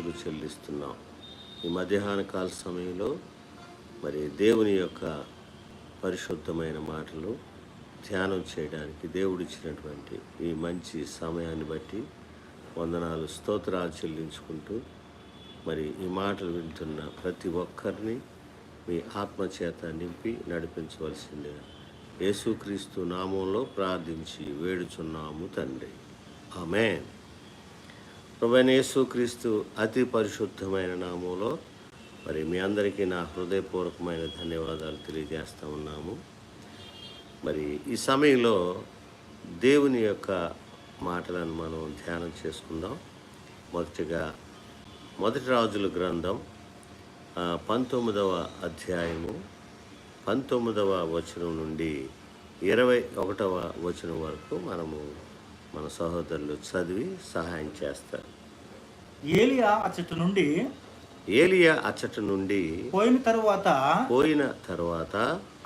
స్థుతులు చెల్లిస్తున్నాం. ఈ మధ్యాహ్న కాల సమయంలో మరి దేవుని యొక్క పరిశుద్ధమైన మాటలు ధ్యానం చేయడానికి దేవుడిచ్చినటువంటి ఈ మంచి సమయాన్ని బట్టి వందనాలు స్తోత్రాలు చెల్లించుకుంటూ మరి ఈ మాటలు వింటున్న ప్రతి ఒక్కరిని మీ ఆత్మచేత నింపి నడిపించవలసిందిగా యేసుక్రీస్తు నామంలో ప్రార్థించి వేడుచున్నాము తండ్రి. ఆమెన్. ప్రభువైన యేసుక్రీస్తు అతి పరిశుద్ధమైన నామంలో మరి మీ అందరికీ నా హృదయపూర్వకమైన ధన్యవాదాలు తెలియజేస్తూ ఉన్నాము. మరి ఈ సమయంలో దేవుని యొక్క మాటలను మనం ధ్యానం చేసుకుందాం. మొదటిగా మొదటి రాజుల గ్రంథం పంతొమ్మిదవ అధ్యాయము పంతొమ్మిదవ వచనం నుండి ఇరవై ఒకటవ వచనం వరకు మనము మన సహోదరులు చదివి సహాయం చేస్తారు. ఏలియా అచ్చటి నుండి ఏలియా అచ్చట నుండి పోయిన తరువాత పోయిన తర్వాత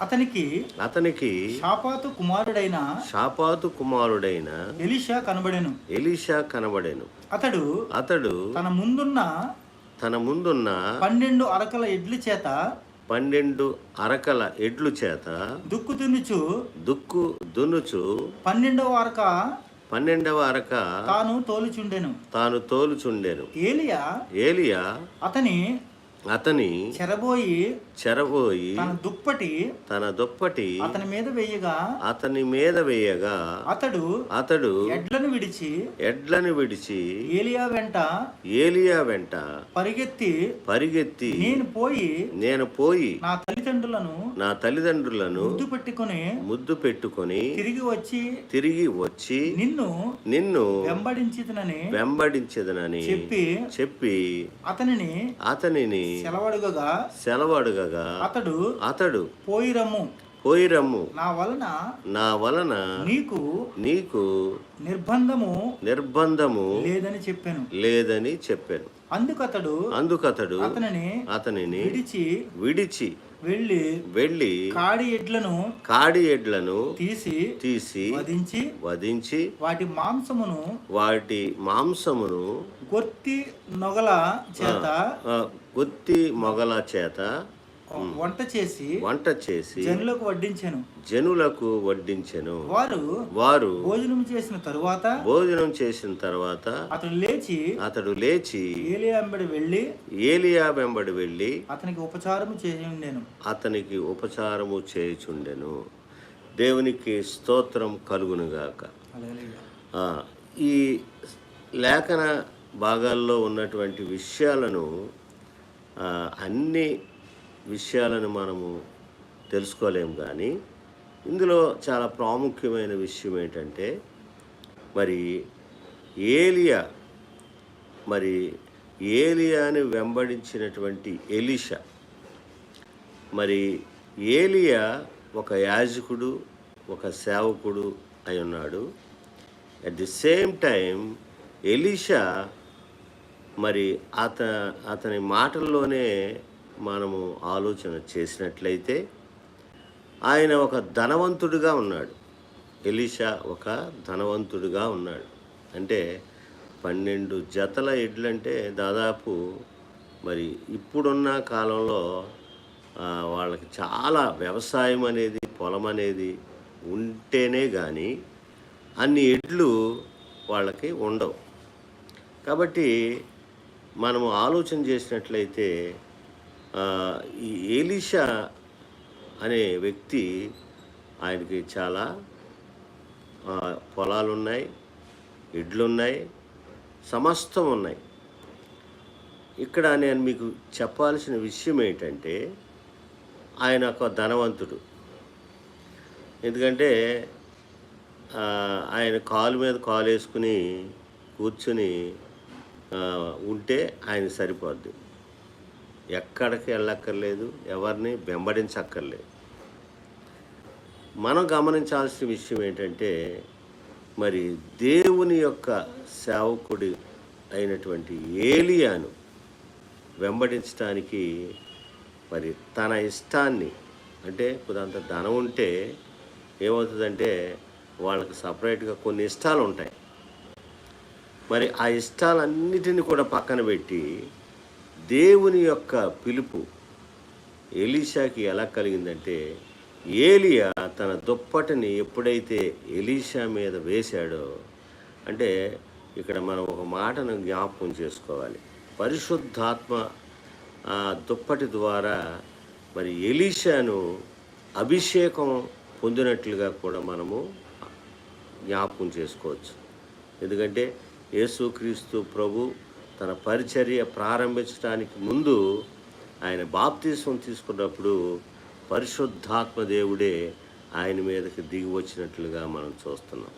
అతనికి అతనికి షాపాతు కుమారుడైన షాపాతు కుమారుడైన ఎలీషా కనబడెను. ఎలీషా కనబడెను. అతడు అతడు తన ముందున్న తన ముందున్న పన్నెండు అరకల ఇడ్లి చేత పన్నెండు అరకల ఎడ్లు చేత దుక్కు తినుచు దుక్కు దున్నుచు పన్నెండవ అరక పన్నెండవ అరక తాను తోలుచుండెను. తాను తోలుచుండెను. ఏలియా? ఏలియా? అతని అతని చెరబోయి చెరబోయి తన దుప్పటి తన దుప్పటి అతని మీద వేయగా అతని మీద వేయగా అతడు అతడు ఎడ్లను విడిచి ఎడ్లను విడిచి ఏలియా వెంట ఏలియా వెంట పరిగెత్తి పరిగెత్తి నేను పోయి నేను పోయి నా తల్లిదండ్రులను నా తల్లిదండ్రులను ముద్దు పెట్టుకుని ముద్దు పెట్టుకొని తిరిగి వచ్చి తిరిగి వచ్చి నిన్ను నిన్ను వెంబడించితనని వెంబడించదనని చెప్పి చెప్పి అతనిని అతనిని సెలవడుగగా సెలవడుగగా అతడు అతడు పోయి రమ్ము పోయి రమ్ము నా వలన నా వలన నీకు నీకు నిర్బంధము నిర్బంధము లేదని చెప్పాను. లేదని చెప్పాను. అందుకు అతడు అందుకతడు అతనిని అతనిని విడిచి విడిచి వెళ్ళి వెళ్ళి కాడి ఎడ్లను కాడి ఎడ్లను తీసి తీసి వధించి వధించి వాటి మాంసమును వాటి మాంసమును గొర్తి నొగల చేత గుత్తి మొగల చేత వంట చేసి వంట చేసి జనులకు వడ్డించాను. జనులకు వడ్డించెను. వారు వారు భోజనం చేసిన తరువాత భోజనం చేసిన తర్వాత అతడు లేచి అతడు లేచి ఏలియా వెంబడి వెళ్ళి ఏలియా వెంబడి వెళ్ళి అతనికి ఉపచారము చేసి ఉండేను అతనికి ఉపచారము చేయుచుండెను. దేవునికి స్తోత్రం కలుగునుగాక. ఆ, ఈ లేఖన భాగాల్లో ఉన్నటువంటి విషయాలను అన్ని విషయాలను మనము తెలుసుకోలేము కానీ ఇందులో చాలా ప్రాముఖ్యమైన విషయం ఏంటంటే మరి ఏలియా మరి ఏలియాని వెంబడించినటువంటి ఎలీషా. మరి ఏలియా ఒక యాజకుడు ఒక సేవకుడు అయి ఉన్నాడు. At the same time Elisha మరి అత అతని మాటల్లోనే మనము ఆలోచన చేసినట్లయితే ఆయన ఒక ధనవంతుడిగా ఉన్నాడు. ఎలీషా ఒక ధనవంతుడిగా ఉన్నాడు. అంటే పన్నెండు జతల ఎడ్లంటే దాదాపు మరి ఇప్పుడున్న కాలంలో వాళ్ళకి చాలా వ్యవసాయం అనేది పొలం అనేది ఉంటేనే కానీ అన్ని ఎడ్లు వాళ్ళకి ఉండవు. కాబట్టి మనము ఆలోచన చేసినట్లయితే ఈ ఏలిషా అనే వ్యక్తి ఆయనకి చాలా పొలాలు ఉన్నాయి ఎడ్లున్నాయి సమస్తం ఉన్నాయి. ఇక్కడ నేను మీకు చెప్పాల్సిన విషయం ఏంటంటే ఆయన ఒక ధనవంతుడు. ఎందుకంటే ఆయన కాలు మీద కాలు వేసుకుని కూర్చుని ఉంటే ఆయన సరిపోద్ది. ఎక్కడికి వెళ్ళక్కర్లేదు ఎవరిని వెంబడించక్కర్లేదు. మనం గమనించాల్సిన విషయం ఏంటంటే మరి దేవుని యొక్క సేవకుడి అయినటువంటి ఏలియాను వెంబడించడానికి మరి తన ఇష్టాన్ని అంటే కొంత ధనం ఉంటే ఏమవుతుందంటే వాళ్ళకి సపరేట్గా కొన్ని ఇష్టాలు ఉంటాయి మరి ఆ ఇష్టాలన్నిటిని కూడా పక్కన పెట్టి దేవుని యొక్క పిలుపు ఎలీషాకి ఎలా కలిగిందంటే ఏలియా తన దుప్పటిని ఎప్పుడైతే ఎలీషా మీద వేశాడో అంటే ఇక్కడ మనం ఒక మాటను జ్ఞాపకం చేసుకోవాలి. పరిశుద్ధాత్మ ఆ దుప్పటి ద్వారా మరి ఎలీషాను అభిషేకం పొందినట్లుగా కూడా మనము జ్ఞాపకం చేసుకోవచ్చు. ఎందుకంటే యేసుక్రీస్తు ప్రభు తన పరిచర్య ప్రారంభించడానికి ముందు ఆయన బాప్తీసం తీసుకున్నప్పుడు పరిశుద్ధాత్మ దేవుడే ఆయన మీదకి దిగి వచ్చినట్లుగా మనం చూస్తున్నాం.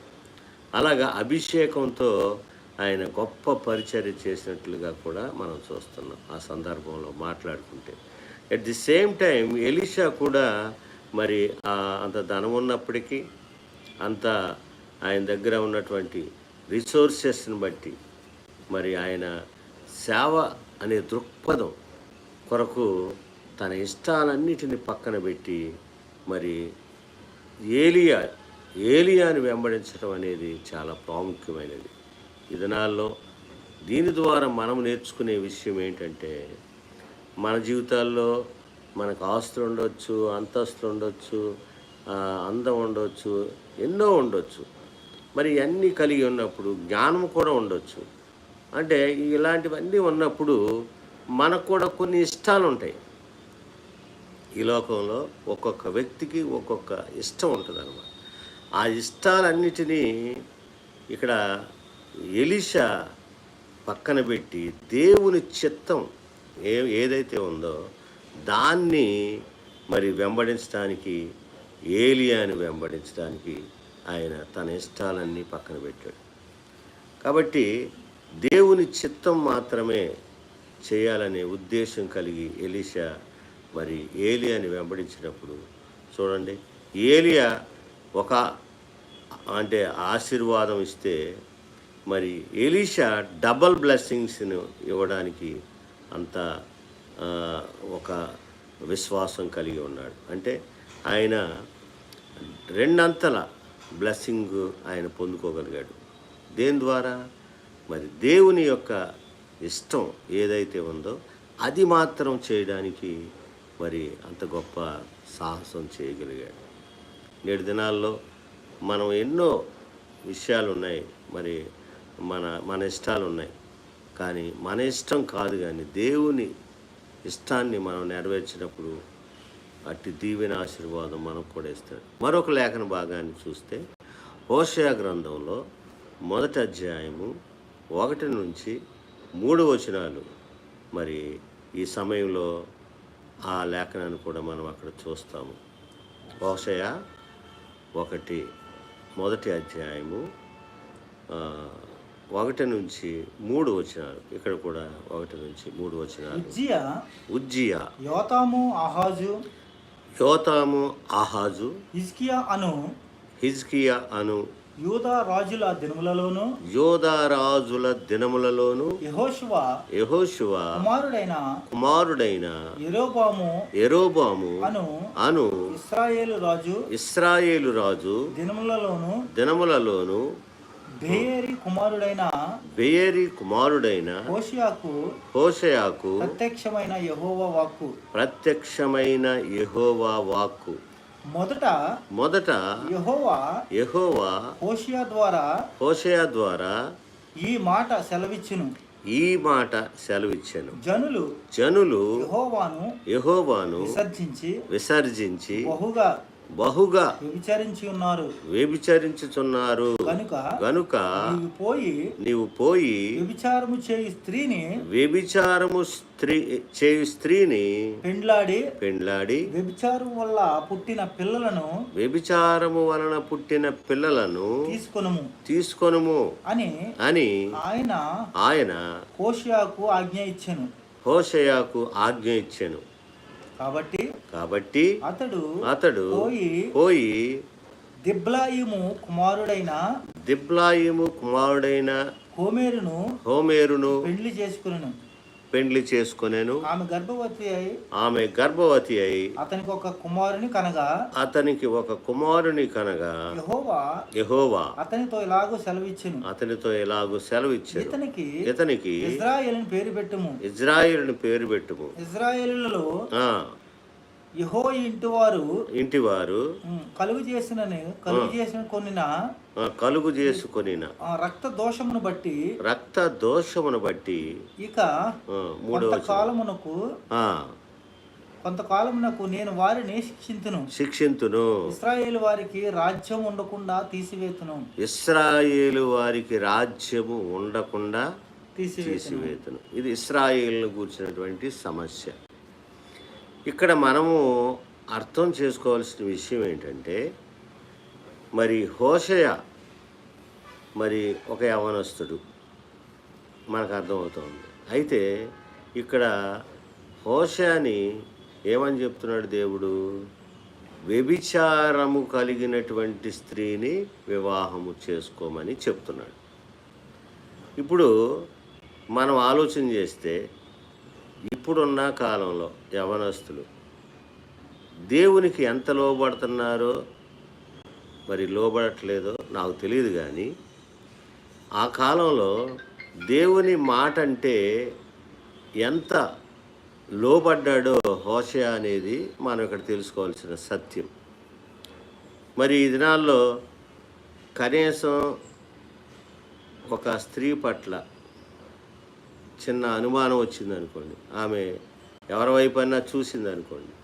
అలాగా అభిషేకంతో ఆయన గొప్ప పరిచర్య చేసినట్లుగా కూడా మనం చూస్తున్నాం ఆ సందర్భంలో మాట్లాడుకుంటే. At the same time Elisha కూడా మరి అంత ధనం ఉన్నప్పటికీ అంత ఆయన దగ్గర ఉన్నటువంటి రిసోర్సెస్ని బట్టి మరి ఆయన సేవ అనే దృక్పథం కొరకు తన ఇష్టాలన్నిటిని పక్కన పెట్టి మరి ఏలియా ఏలియాని వెంబడించడం అనేది చాలా ప్రాముఖ్యమైనది. ఈ దినాల్లో దీని ద్వారా మనం నేర్చుకునే విషయం ఏంటంటే మన జీవితాల్లో మనకు ఆస్తులు ఉండొచ్చు అంతస్తులు ఉండొచ్చు అందం ఉండొచ్చు ఎన్నో ఉండొచ్చు. మరి అన్నీ కలిగి ఉన్నప్పుడు జ్ఞానం కూడా ఉండొచ్చు. అంటే ఇలాంటివన్నీ ఉన్నప్పుడు మనకు కూడా కొన్ని ఇష్టాలు ఉంటాయి ఈ లోకంలో ఒక్కొక్క వ్యక్తికి ఒక్కొక్క ఇష్టం ఉంటుంది అనమాట ఆ ఇష్టాలన్నిటినీ ఇక్కడ ఎలిషా పక్కన పెట్టి దేవుని చిత్తం ఏ ఏదైతే ఉందో దాన్ని మరి వెంబడించడానికి ఏలియాని వెంబడించడానికి ఆయన తన ఇష్టాలన్నీ పక్కన పెట్టాడు. కాబట్టి దేవుని చిత్తం మాత్రమే చేయాలనే ఉద్దేశం కలిగి ఎలీషా మరి ఏలియాని వెంబడించినప్పుడు చూడండి ఏలియా ఒక అంటే ఆశీర్వాదం ఇస్తే మరి ఎలీషా డబల్ బ్లెస్సింగ్స్ను ఇవ్వడానికి అంత ఒక విశ్వాసం కలిగి ఉన్నాడు. అంటే ఆయన రెండంతల బ్లెస్సింగ్ ఆయన పొందుకోగలిగాడు. దేని ద్వారా? మరి దేవుని యొక్క ఇష్టం ఏదైతే ఉందో అది మాత్రం చేయడానికి మరి అంత గొప్ప సాహసం చేయగలిగాడు. నేటి దినాల్లో మనం ఎన్నో విషయాలు ఉన్నాయి మరి మన మన ఇష్టాలు ఉన్నాయి కానీ మన ఇష్టం కాదు కానీ దేవుని ఇష్టాన్ని మనం నెరవేర్చినప్పుడు అట్టి దీవెన ఆశీర్వాదం మనకు కూడా ఇస్తాడు. మరొక లేఖన భాగాన్ని చూస్తే హోషయా గ్రంథంలో మొదటి అధ్యాయము ఒకటి నుంచి మూడు వచనాలు. మరి ఈ సమయంలో ఆ లేఖనాన్ని కూడా మనం అక్కడ చూస్తాము. హోషయ ఒకటి మొదటి అధ్యాయము ఒకటి నుంచి మూడు వచనాలు. ఇక్కడ కూడా ఒకటి నుంచి మూడు వచనాలు. ఉజ్జియా. ఉజ్జియా. యోతాము ఆహాజు. యోతాము ఆహాజు. హిజ్కియా అను. హిజ్కియా అను. యూదా రాజుల దినములలోను యోధారాజుల దినములలోను యెహోషువ యెహోషువ కుమారుడైన కుమారుడైన యెరోబాము ఎరోబాము అను అను ఇస్రాయేలు రాజు ఇస్రాయేలు రాజు దినములలోను దినములలోను బేయరి కుమారుడైన బెయరి కుమారుడైన హోషియాకు హోషయాకు ప్రత్యక్షమైన యెహోవా వాక్కు. ప్రత్యక్షమైన యెహోవా వాక్కు. మొదట మొదట యెహోవా యెహోవా హోషియా ద్వారా హోషయ ద్వారా ఈ మాట సెలవిచ్చును. ఈ మాట సెలవిచ్చాను. జనులు జనులు యెహోవాను యెహోవాను విసర్జించి విసర్జించి బహుగా బహుగా వ్యభిచరించి ఉన్నారు. వ్యభిచరించుచున్నారు. కనుక గనుక నీవు పోయి నీవు పోయి వ్యభిచారము చేయు స్త్రీని వ్యభిచారము స్త్రీ చేయు స్త్రీని పెండ్లాడి పెండ్లాడి వ్యభిచారం వల్ల పుట్టిన పిల్లలను వ్యభిచారము వలన పుట్టిన పిల్లలను తీసుకొనుము. తీసుకొనుము అని అని ఆయన ఆయన హోషియాకు ఆజ్ఞ ఇచ్చెను. హోషయాకు ఆజ్ఞ ఇచ్చెను. కాబట్టి కాబట్టి అతడు అతడు పోయి పోయి దిబ్లాయిము కుమారుడైన దిబ్లాయిము కుమారుడైన హోమేరును హోమేరును పెండ్లి చేసుకును పెండ్లి చేసుకొనెను. ఆమె గర్భవతి అయి ఆమె గర్భవతి అయి అతనికి ఒక కుమారుని కనగా అతనికి ఒక కుమారుని కనగా యెహోవా యెహోవా అతనితో ఇలాగూ సెలవిచ్చును. అతనితో ఎలాగూ సెలవిచ్చాడు ఇతనికి ఇతనికి ఇజ్రాయేలుని పేరు పెట్టుము. ఇజ్రాయిల్ని పేరు పెట్టుము. ఇజ్రాయేలులలో యహో ఇంటి వారు ఇంటి వారు ఉమ్, కలుగు చేసిన కలుగు చేసిన కొనిన కలుగు చేసుకొనిన. ఆ, రక్త దోషమును బట్టి రక్త దోషమును బట్టి ఇక మూడవ వచనం. కొంతకాలమునకు నేను వారిని శిక్షింతును. శిక్షింతును. ఇస్రాయేల్ వారికి రాజ్యం ఉండకుండా తీసివేతును. ఇస్రాయేలు వారికి రాజ్యము ఉండకుండా తీసివేతును. ఇది ఇస్రాయేల్ను కూర్చున్నటువంటి సమస్య. ఇక్కడ మనము అర్థం చేసుకోవాల్సిన విషయం ఏంటంటే మరి హోషయ మరి ఒక యవనస్తుడు. మనకు అర్థమవుతుంది. అయితే ఇక్కడ హోషయాని ఏమని చెప్తున్నాడు దేవుడు? వ్యభిచారము కలిగినటువంటి స్త్రీని వివాహము చేసుకోమని చెప్తున్నాడు. ఇప్పుడు మనం ఆలోచన చేస్తే ఇప్పుడున్న కాలంలో యవనస్తులు దేవునికి ఎంత లోబడుతున్నారో మరి లోబడట్లేదో నాకు తెలియదు కానీ ఆ కాలంలో దేవుని మాట అంటే ఎంత లోబడ్డాడో హోషయ అనేది మనం ఇక్కడ తెలుసుకోవాల్సిన సత్యం. మరి ఈ దినాల్లో కనీసం ఒక స్త్రీ పట్ల చిన్న అనుమానం వచ్చింది అనుకోండి ఆమె ఎవరి వైపు అయినా చూసింది అనుకోండి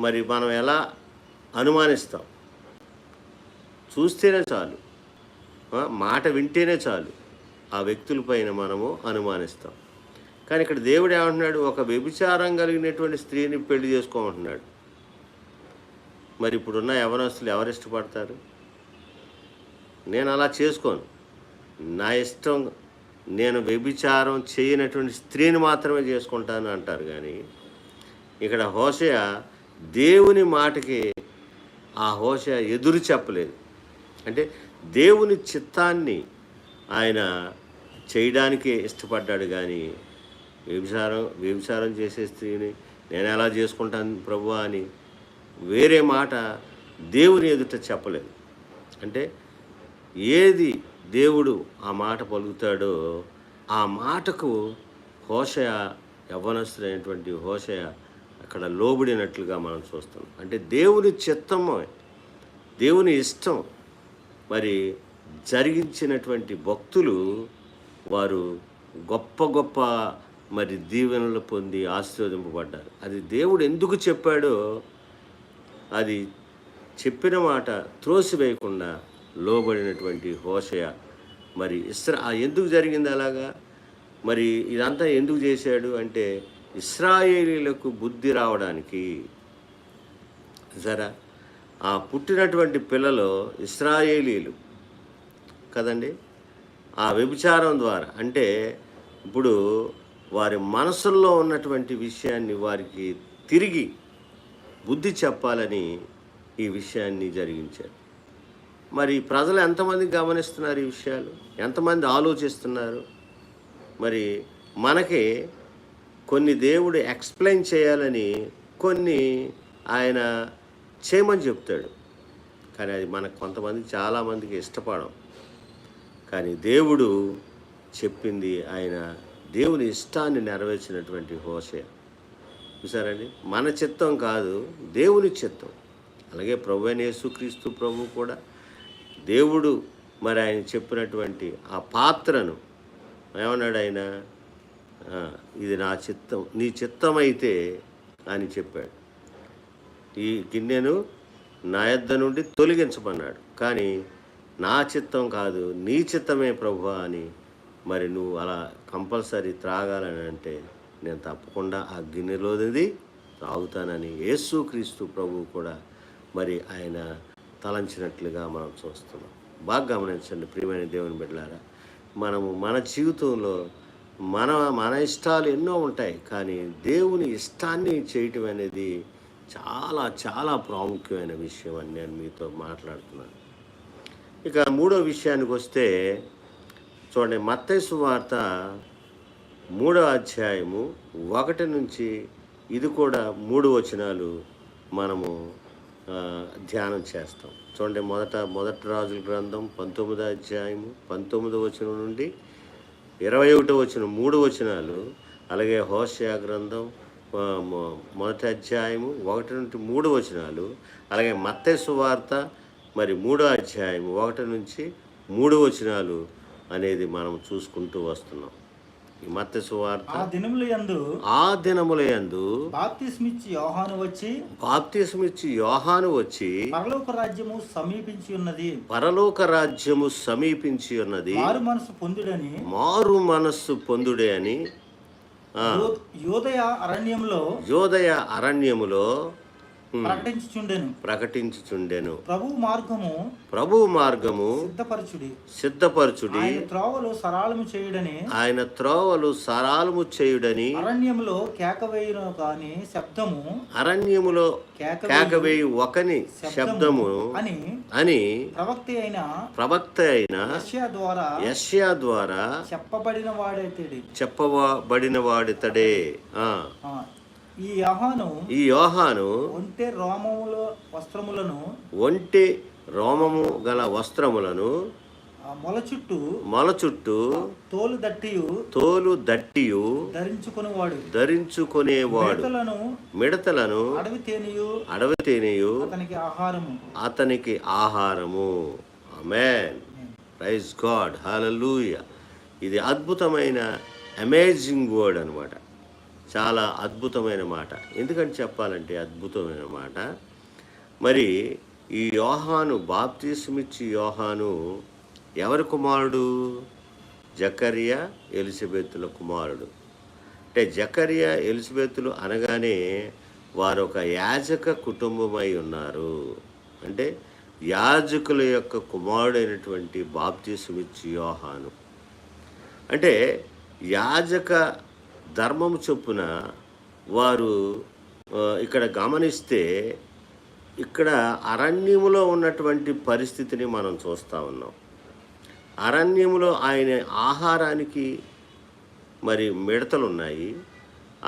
మరి మనం ఎలా అనుమానిస్తాం? చూస్తేనే చాలు. మాట వింటేనే చాలు. ఆ వ్యక్తులపైన మనము అనుమానిస్తాం. కానీ ఇక్కడ దేవుడు ఏమంటున్నాడు? ఒక వ్యభిచారం కలిగినటువంటి స్త్రీని పెళ్ళి చేసుకోమంటున్నాడు. మరి ఇప్పుడున్న యవనస్తులు ఎవరు ఇష్టపడతారు? నేను అలా చేసుకోను. నా ఇష్టం నేను వ్యభిచారం చేయనటువంటి స్త్రీని మాత్రమే చేసుకుంటాను అంటారు కానీ ఇక్కడ హోషయ దేవుని మాటకి ఆ హోషయ ఎదురు చెప్పలేదు. అంటే దేవుని చిత్తాన్ని ఆయన చేయడానికే ఇష్టపడ్డాడు కానీ వ్యభిచారం వ్యభిచారం చేసే స్త్రీని నేను ఎలా చేసుకుంటాను ప్రభు అని వేరే మాట దేవుని ఎదుట చెప్పలేదు. అంటే ఏది దేవుడు ఆ మాట పలుకుతాడో ఆ మాటకు హోషయ యవ్వనస్తుడైనటువంటి హోషయ అక్కడ లోబడినట్లుగా మనం చూస్తాం అంటే దేవుని చిత్తము దేవుని ఇష్టం. మరి జరిగించినటువంటి భక్తులు వారు గొప్ప గొప్ప మరి దీవెనలు పొంది ఆశీర్వదింపబడ్డారు. అది దేవుడు ఎందుకు చెప్పాడో అది చెప్పిన మాట త్రోసివేయకుండా లోబడినటువంటి హోషయ. మరి ఇస్రా ఎందుకు జరిగింది అలాగా? మరి ఇదంతా ఎందుకు చేశాడు అంటే ఇస్రాయేలీలకు బుద్ధి రావడానికి. సరే ఆ పుట్టినటువంటి పిల్లలు ఇస్రాయేలీలు కదండి? ఆ వ్యభిచారం ద్వారా. అంటే ఇప్పుడు వారి మనసుల్లో ఉన్నటువంటి విషయాన్ని వారికి తిరిగి బుద్ధి చెప్పాలని ఈ విషయాన్ని జరిగించారు. మరి ప్రజలు ఎంతమంది గమనిస్తున్నారు ఈ విషయాలు? ఎంతమంది ఆలోచిస్తున్నారు? మరి మనకి కొన్ని దేవుడు ఎక్స్ప్లెయిన్ చేయాలని కొన్ని ఆయన చేయమని చెప్తాడు. కానీ అది మనకు కొంతమంది చాలామందికి ఇష్టపడం. కానీ దేవుడు చెప్పింది ఆయన దేవుని ఇష్టాన్ని నెరవేర్చినటువంటి హోషయ. చూసారండి మన చిత్తం కాదు దేవుని చిత్తం. అలాగే ప్రభు అయిన యేసుక్రీస్తు ప్రభు కూడా దేవుడు మరి ఆయన చెప్పినటువంటి ఆ పాత్రను ఏమన్నాడు ఆయన? ఇది నా చిత్తం నీ చిత్తం అయితే అని చెప్పాడు. ఈ గిన్నెను నా యొద్ద నుండి తొలగించమన్నాడు. కానీ నా చిత్తం కాదు నీ చిత్తమే ప్రభు అని మరి నువ్వు అలా కంపల్సరీ త్రాగాలని అంటే నేను తప్పకుండా ఆ గిన్నెలోది తాగుతానని యేసుక్రీస్తు ప్రభు కూడా మరి ఆయన తలంచినట్లుగా మనం చూస్తున్నాం. బాగా గమనించండి ప్రియమైన దేవుని బిడ్డలారా మనము మన జీవితంలో మన మన ఇష్టాలు ఎన్నో ఉంటాయి కానీ దేవుని ఇష్టాన్ని చేయటం అనేది చాలా చాలా ప్రాముఖ్యమైన విషయం అని నేను మీతో మాట్లాడుతున్నాను. ఇక మూడో విషయానికి వస్తే చూడండి మత్తైసు వార్త మూడో అధ్యాయము ఒకటి నుంచి ఇది కూడా మూడు వచనాలు మనము ధ్యానం చేస్తాం. చూడండి మొదట మొదటి రాజుల గ్రంథం పంతొమ్మిదో అధ్యాయము పంతొమ్మిదో వచనం నుండి ఇరవై ఒకటో వచనం మూడు వచనాలు అలాగే హోషయా గ్రంథం మొదటి అధ్యాయము ఒకటి నుండి మూడు వచనాలు అలాగే మత్తయి వార్త మరి మూడో అధ్యాయము ఒకటి నుంచి మూడు వచనాలు అనేది మనం చూసుకుంటూ వస్తున్నాం. ఈ మత్తయి సువార్త. ఆ దినములు యందు ఆ దినముల యందు బాప్తిస్మిచ్చి యోహాను వచ్చి బాప్తిసమిచ్చి యోహాను వచ్చి పరలోక రాజ్యము సమీపించి ఉన్నది. పరలోక రాజ్యము సమీపించి ఉన్నది. మారు మనసు పొందుడని మారు మనస్సు పొందుడే అని యోదయ అరణ్యంలో యోదయ అరణ్యములో ప్రకటించుచుండెను. ప్రకటించుచుండెను. ప్రభు మార్గము ప్రభు మార్గము సిద్ధపరచుడి. సిద్ధపరచుడి. ఆయన త్రోవలు సరాళము చేయుడని ఆయన త్రోవలు సరాలము చేయుడని అరణ్యంలో కేకవేయును కాని శబ్దము అరణ్యములో కేకవేయు ఒకని శబ్దము అని అని ప్రవక్త అయిన ప్రవక్త అయిన యెషయా ద్వారా యష్యా ద్వారా చెప్పబడిన వాడైతేడి చెప్పబడిన వాడితడే ఈ యహాను ఈ యోహాను ఒంటె రోమముల వస్త్రములను ఒంటి రోమము గల వస్త్రములను మొల చుట్టూ మొల చుట్టూ తోలు దట్టియు తోలు దట్టియు ధరించుకునివాడు. ధరించుకునేవాడు. మిడతలను మిడతలను అడవి తేనియు అడవి తేనెయు అతనికి ఆహారము. అతనికి ఆహారము. Amen praise God. హల్లెలూయా ఇది అద్భుతమైన అమేజింగ్ వర్డ్ అనమాట చాలా అద్భుతమైన మాట. ఎందుకంటే చెప్పాలంటే అద్భుతమైన మాట? మరి ఈ యోహాను బాప్తీసుమిచ్చి యోహాను ఎవరి కుమారుడు? జకరియా ఎలిజబెత్తుల కుమారుడు. అంటే జకరియా ఎలిజబెత్తులు అనగానే వారు ఒక యాజక కుటుంబమై ఉన్నారు. అంటే యాజకుల యొక్క కుమారుడైనటువంటి బాప్తీసుమిచ్చి యోహాను. అంటే యాజక ధర్మము చొప్పున వారు ఇక్కడ గమనిస్తే ఇక్కడ అరణ్యములో ఉన్నటువంటి పరిస్థితిని మనం చూస్తూ ఉన్నాం. అరణ్యములో ఆయన ఆహారానికి మరి మిడతలు ఉన్నాయి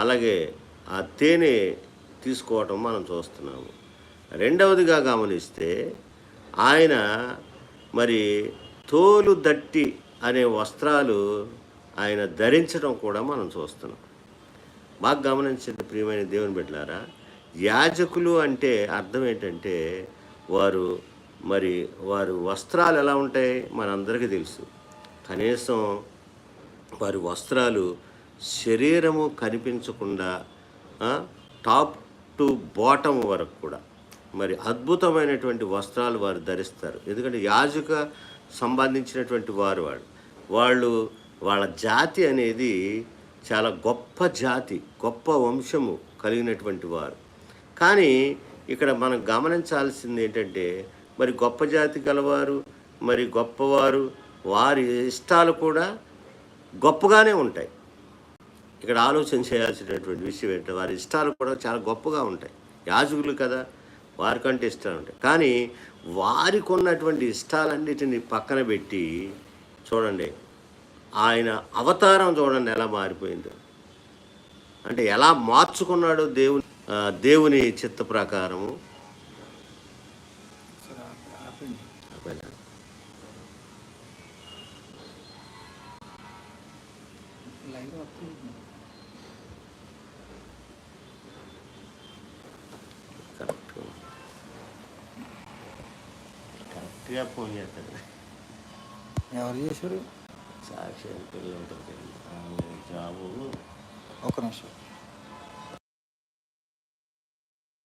అలాగే ఆ తేనె తీసుకోవటం మనం చూస్తున్నాము. రెండవదిగా గమనిస్తే ఆయన మరి తోలు దట్టి అనే వస్త్రాలు ఆయన ధరించడం కూడా మనం చూస్తున్నాం. బాగా గమనించండి ప్రియమైన దేవుని బిడ్డలారా యాజకులు అంటే అర్థం ఏంటంటే వారు మరి వారు వస్త్రాలు ఎలా ఉంటాయి మనందరికీ తెలుసు. కనీసం వారి వస్త్రాలు శరీరము కనిపించకుండా టాప్ టు బాటమ్ వరకు కూడా మరి అద్భుతమైనటువంటి వస్త్రాలు వారు ధరిస్తారు. ఎందుకంటే యాజక సంబంధించినటువంటి వారు వాడు వాళ్ళు వాళ్ళ జాతి అనేది చాలా గొప్ప జాతి గొప్ప వంశము కలిగినటువంటి వారు. కానీ ఇక్కడ మనం గమనించాల్సింది ఏంటంటే మరి గొప్ప జాతి గలవారు మరి గొప్పవారు వారి ఇష్టాలు కూడా గొప్పగానే ఉంటాయి. ఇక్కడ ఆలోచన చేయాల్సినటువంటి విషయం ఏంటంటే వారి ఇష్టాలు కూడా చాలా గొప్పగా ఉంటాయి. యాజకులు కదా వారికంటే ఇష్టాలు ఉంటాయి. కానీ వారికి ఉన్నటువంటి ఇష్టాలన్నిటిని పక్కన పెట్టి చూడండి ఆయన అవతారం చూడండి ఎలా మారిపోయిందో. అంటే ఎలా మార్చుకున్నాడో దేవుని దేవుని చిత్త ప్రకారము కరెక్ట్ కరెక్ట్గా ఫోన్ చేస్తాడు ఎవరు చేశారు? సాక్షి పిల్లలు ఉంటుంది జాబు ఒక నిమిషం.